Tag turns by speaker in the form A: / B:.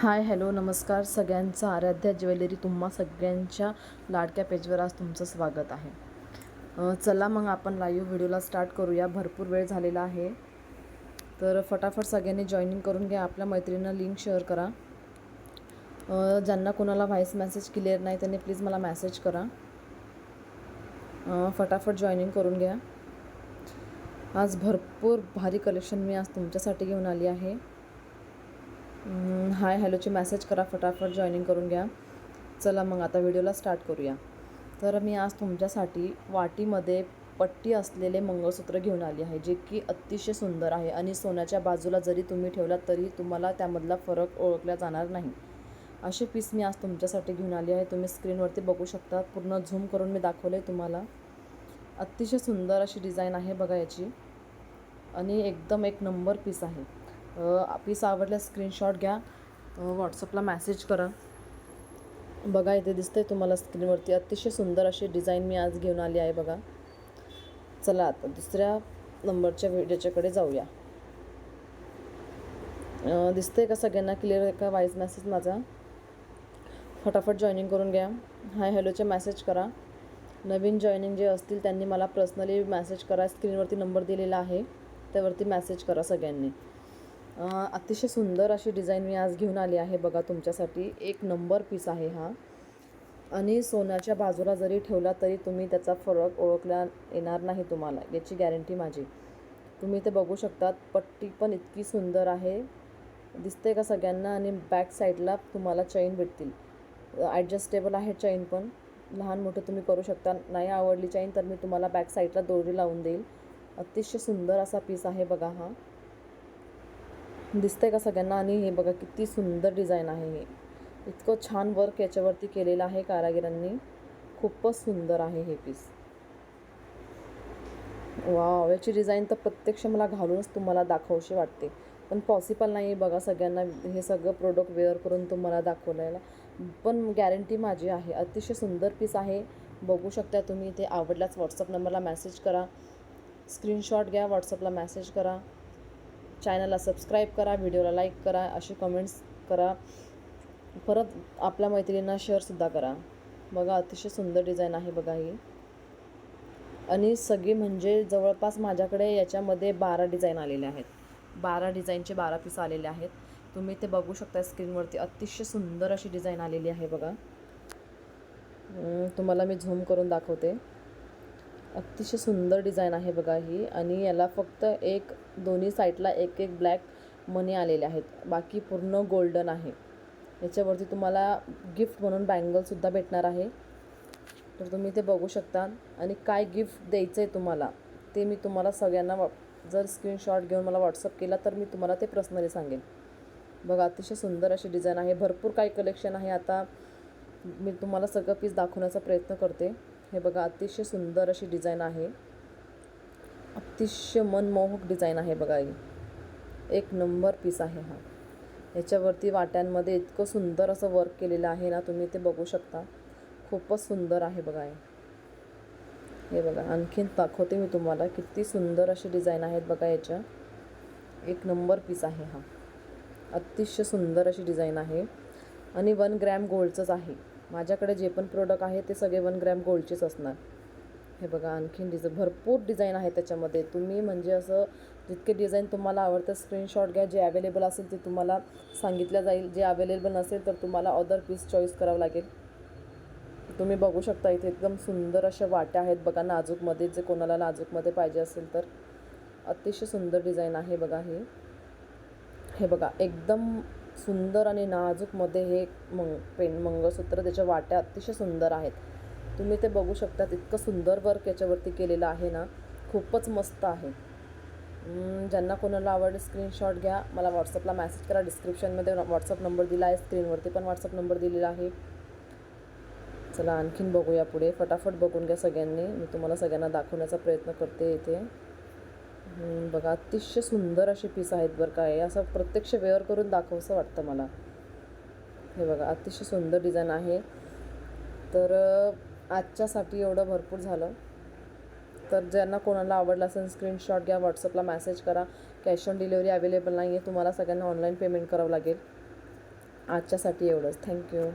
A: Hi hello नमस्कार. सगळ्यांचं Aaradhya jewellery तुम्हा सगळ्यांच्या लाडक्या पेजवर आज तुमचं स्वागत आहे. चला मग आपण लाईव्ह व्हिडिओला स्टार्ट करूया. भरपूर वेळ झालेला आहे. तर फटाफट सगळ्यांनी जॉईनिंग करून घ्या. आपल्या मैत्रिणींना लिंक शेअर करा. ज्यांना कोणाला व्हॉईस मेसेज क्लिअर नाही त्यांनी प्लीज मला मॅसेज करा. फटाफट जॉईनिंग करून घ्या. आज भरपूर भारी कलेक्शन मी आज तुमच्यासाठी घेऊन आली आहे. हाय हॅलोची मेसेज करा फटाफट जॉईनिंग करून घ्या. चला मग आता व्हिडिओला स्टार्ट करूया. तर मी आज तुमच्यासाठी वाटीमध्ये पट्टी असलेले मंगळसूत्र घेऊन आली आहे जे की अतिशय सुंदर आहे आणि सोन्याच्या बाजूला जरी तुम्ही ठेवलात तरी तुम्हाला त्यामधला फरक ओळखला जाणार नाही. असे पीस मी आज तुमच्यासाठी घेऊन आली आहे. तुम्ही स्क्रीनवरती बघू शकता. पूर्ण झूम करून मी दाखवले तुम्हाला. अतिशय सुंदर अशी डिझाईन आहे बघा याची. आणि एकदम एक नंबर पीस आहे. पीस आवडल्यास स्क्रीनशॉट घ्या. व्हॉट्सअपला मॅसेज करा. बघा इथे दिसतंय तुम्हाला स्क्रीनवरती अतिशय सुंदर अशी डिझाईन मी आज घेऊन आली आहे बघा. चला आता दुसऱ्या नंबरच्या व्हिडिओच्याकडे जाऊया. दिसतंय का सगळ्यांना? क्लिअर आहे का वाईज मॅसेज माझा? फटाफट जॉईनिंग करून घ्या. हाय हॅलोचे मॅसेज करा. नवीन जॉईनिंग जे असतील त्यांनी मला पर्सनली मॅसेज करा. स्क्रीनवरती नंबर दिलेला आहे. त्यावरती मॅसेज करा सगळ्यांनी. अतिशय सुंदर अशी डिझाईन मी आज घेऊन आली आहे बघा तुमच्यासाठी. एक नंबर पीस आहे हा. आणि सोन्याच्या बाजूला जरी ठेवला तरी तुम्ही त्याचा फरक ओळखला येणार नाही तुम्हाला. याची गॅरंटी माझी. तुम्ही ते बघू शकतात. पट्टी पण इतकी सुंदर आहे. दिसते का सगळ्यांना? आणि बॅक साईडला तुम्हाला चैन भेटतील. ॲडजस्टेबल आहे चैन पण. लहान मोठं तुम्ही करू शकता. नाही आवडली चैन तर मी तुम्हाला बॅक साईडला दोरी लावून देईल. अतिशय सुंदर असा पीस आहे बघा हा. दिसतंय का सगळ्यांना? आणि हे बघा किती सुंदर डिझाईन आहे हे. इतकं छान वर्क याच्यावरती केलेलं आहे कारागिरांनी. खूपच सुंदर आहे हे पीस वाव याची डिझाईन तर प्रत्यक्ष मला घालूनच तुम्हाला दाखवशी वाटते. पण पॉसिबल नाही बघा सगळ्यांना हे सगळं प्रोडक्ट वेअर करून तुम्हाला दाखवलेलं. पण गॅरंटी माझी आहे. अतिशय सुंदर पीस आहे. बघू शकता तुम्ही ते आवडल्यास व्हॉट्सअप नंबरला मेसेज करा. स्क्रीनशॉट घ्या व्हॉट्सअपला मेसेज करा. चॅनलला सबस्क्राईब करा व्हिडिओला लाईक करा असे कमेंट्स करा. परत आपल्या मैत्रिणींना शेअरसुद्धा करा. बघा अतिशय सुंदर डिझाईन आहे बघा ही. आणि सगळी म्हणजे जवळपास माझ्याकडे याच्यामध्ये बारा डिझाईन आलेले आहेत. बारा डिझाईनचे बारा पीस आलेले आहेत. तुम्ही ते बघू शकता स्क्रीनवरती अतिशय सुंदर अशी डिझाईन आलेली आहे बघा. तुम्हाला मी झूम करून दाखवते. अतिशय सुंदर डिझाईन आहे बघा ही. आणि याला फक्त एक दोन्ही साईडला एक एक ब्लॅक मनी आलेले आहेत. बाकी पूर्ण गोल्डन आहे. याच्यावरती तुम्हाला गिफ्ट म्हणून बँगलसुद्धा भेटणार आहे. तर तुम्ही ते बघू शकता. आणि काय गिफ्ट द्यायचं आहे तुम्हाला ते मी तुम्हाला सगळ्यांना वा जर स्क्रीनशॉट घेऊन मला व्हॉट्सअप केला तर मी तुम्हाला ते पर्सनली सांगेन. बघा अतिशय सुंदर अशी डिझाईन आहे. भरपूर काही कलेक्शन आहे. आता मी तुम्हाला सगळं पीस दाखवण्याचा प्रयत्न करते. हे बघा अतिशय सुंदर अशी डिझाईन आहे. अतिशय मनमोहक डिझाईन आहे बघा ही. एक नंबर पीस आहे हा. याच्यावरती वाट्यांमध्ये इतकं सुंदर असं वर्क केलेलं आहे ना तुम्ही ते बघू शकता. खूपच सुंदर आहे बघा हे. हे बघा आणखीन दाखवते मी तुम्हाला किती सुंदर अशी डिझाईन आहेत बघा याच्या. एक नंबर पीस आहे हा. अतिशय सुंदर अशी डिझाईन आहे. आणि वन ग्रॅम गोल्डचंच आहे. माझ्याकडे जे पण प्रोडक्ट आहे ते सगळे वन ग्रॅम गोल्डचेच असणार. हे बघा आणखीन डिझ भरपूर डिझाईन आहे त्याच्यामध्ये. तुम्ही म्हणजे असं जितके डिझाईन तुम्हाला आवडतं स्क्रीनशॉट घ्या. जे अवेलेबल असेल ते तुम्हाला सांगितलं जाईल. जे अवेलेबल नसेल तर तुम्हाला अदर पीस चॉईस करावं लागेल. तुम्ही बघू शकता इथे एकदम सुंदर अशा वाट्या आहेत. बघा नाजूकमध्ये जे कोणाला नाजूकमध्ये पाहिजे असेल तर. अतिशय सुंदर डिझाईन आहे बघा हे. हे बघा एकदम सुंदर आणि नाजूकमध्ये हे मंग पेन मंगळसूत्र त्याच्या वाट्या अतिशय सुंदर आहेत. तुम्ही ते बघू शकता इतकं सुंदर वर्क याच्यावरती केलेलं आहे ना. खूपच मस्त आहे. ज्यांना कोणाला आवड स्क्रीनशॉट घ्या. मला व्हॉट्सअपला मेसेज करा. डिस्क्रिप्शनमध्ये व्हॉट्सअप नंबर दिला आहे. स्क्रीनवरती पण व्हॉट्सअप नंबर दिलेला आहे. चला आणखीन बघूया पुढे. फटाफट बघून घ्या सगळ्यांनी. मी तुम्हाला सगळ्यांना दाखवण्याचा प्रयत्न करते इथे. बघा अतिशय सुंदर अशी पीस आहेत बरं काय असं प्रत्यक्ष वेअर करून दाखवसं वाटतं मला. हे बघा अतिशय सुंदर डिझाईन आहे. तर आजच्यासाठी एवढं भरपूर झालं. तर ज्यांना कोणाला आवडलं असेल स्क्रीनशॉट घ्या व्हॉट्सअपला मेसेज करा. कॅश ऑन डिलिव्हरी अवेलेबल नाही आहे तुम्हाला सगळ्यांना ऑनलाईन पेमेंट करावं लागेल. आजच्यासाठी एवढंच. थँक्यू